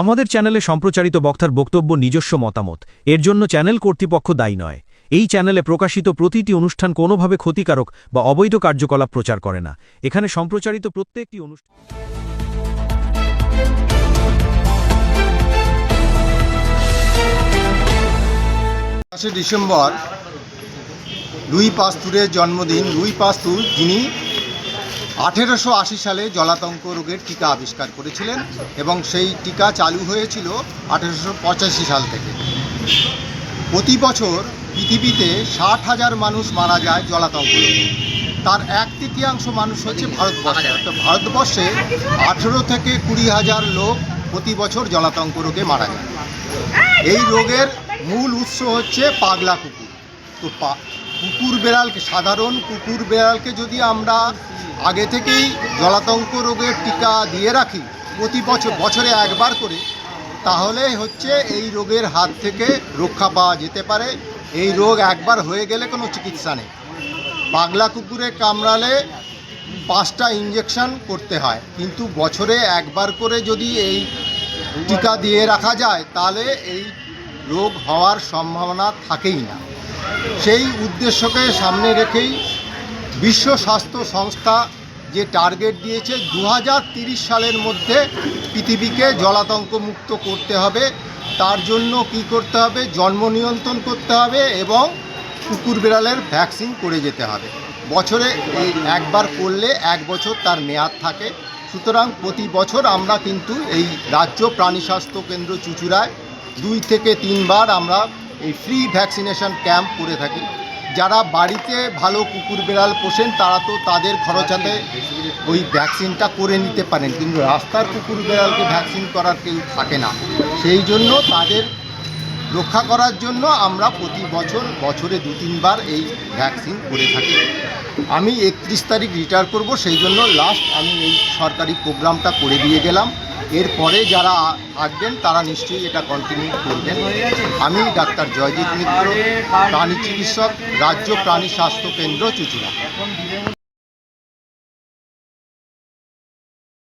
আমাদের চ্যানেলে সম্প্রচারিত বক্তার বক্তব্য নিজস্ব মতামত। এর জন্য চ্যানেল কর্তৃপক্ষ দায়ী নয়। এই চ্যানেলে প্রকাশিত প্রতিটি অনুষ্ঠান কোনোভাবে ক্ষতিকারক বা অবৈধ কার্যকলাপ প্রচার করে না। এখানে সম্প্রচারিত প্রত্যেকটি অনুষ্ঠান পাঁচই ডিসেম্বর লুই পাস্তুরের জন্মদিন। লুই পাস্তুর যিনি আঠেরোশো আশি সালে জলাতঙ্ক রোগের টিকা আবিষ্কার করেছিলেন এবং সেই টিকা চালু হয়েছিল আঠেরোশো পঁচাশি সাল থেকে। প্রতি বছর পৃথিবীতে ষাট হাজার মানুষ মারা যায় জলাতঙ্ক রোগে। তার এক তৃতীয়াংশ মানুষ হচ্ছে ভারতবর্ষে। তো ভারতবর্ষে আঠেরো থেকে কুড়ি হাজার লোক প্রতি বছর জলাতঙ্ক রোগে মারা যায়। এই রোগের মূল উৎস হচ্ছে পাগলা কুকুর তো কুকুর বেড়ালকে, সাধারণ কুকুর বেড়ালকে যদি আমরা আগে থেকেই জলাতঙ্ক রোগের টিকা দিয়ে রাখি প্রতি বছর বছরে একবার করে, তাহলে হচ্ছে এই রোগের হাত থেকে রক্ষা পাওয়া যেতে পারে। এই রোগ একবার হয়ে গেলে কোনো চিকিৎসা নেই। পাগলা কুকুরে কামড়ালে পাঁচটা ইঞ্জেকশন করতে হয়। কিন্তু বছরে একবার করে যদি এই টিকা দিয়ে রাখা যায়, তাহলে এই রোগ হওয়ার সম্ভাবনা থাকেই না। সেই উদ্দেশ্যকে সামনে রেখেই বিশ্ব স্বাস্থ্য সংস্থা যে টার্গেট দিয়েছে দু সালের মধ্যে পৃথিবীকে জলাতঙ্ক মুক্ত করতে হবে। তার জন্য কি করতে হবে? জন্ম নিয়ন্ত্রণ করতে হবে এবং কুকুর বিড়ালের ভ্যাকসিন করে যেতে হবে। বছরে একবার করলে এক বছর তার মেয়াদ থাকে। সুতরাং প্রতি বছর আমরা কিন্তু এই রাজ্য প্রাণী স্বাস্থ্য কেন্দ্র চুচুড়ায় দুই থেকে তিনবার আমরা এই ফ্রি ভ্যাকসিনেশন ক্যাম্প করে থাকি। যারা বাড়িতে ভালো কুকুর বেড়াল পোষেন, তারা তো তাদের খরচাতে ওই ভ্যাকসিনটা করে নিতে পারেন। কিন্তু রাস্তার কুকুর বেড়ালকে ভ্যাকসিন করার কেউ থাকে না। সেই জন্য তাদের রক্ষা করার জন্য আমরা প্রতি বছর, বছরে দু, তিনবার এই ভ্যাকসিন করে থাকি। আমি একত্রিশ তারিখ রিটায়ার করব, সেই জন্য লাস্ট আমি এই সরকারি প্রোগ্রামটা করে দিয়ে গেলাম। এরপরে যারা আসবেন তারা নিশ্চয়ই এটা কন্টিনিউ করবেন। আমি ডাক্তার জয়জিৎ মিত্র, প্রাণী চিকিৎসক, রাজ্য প্রাণী স্বাস্থ্য কেন্দ্র, চুচুড়া।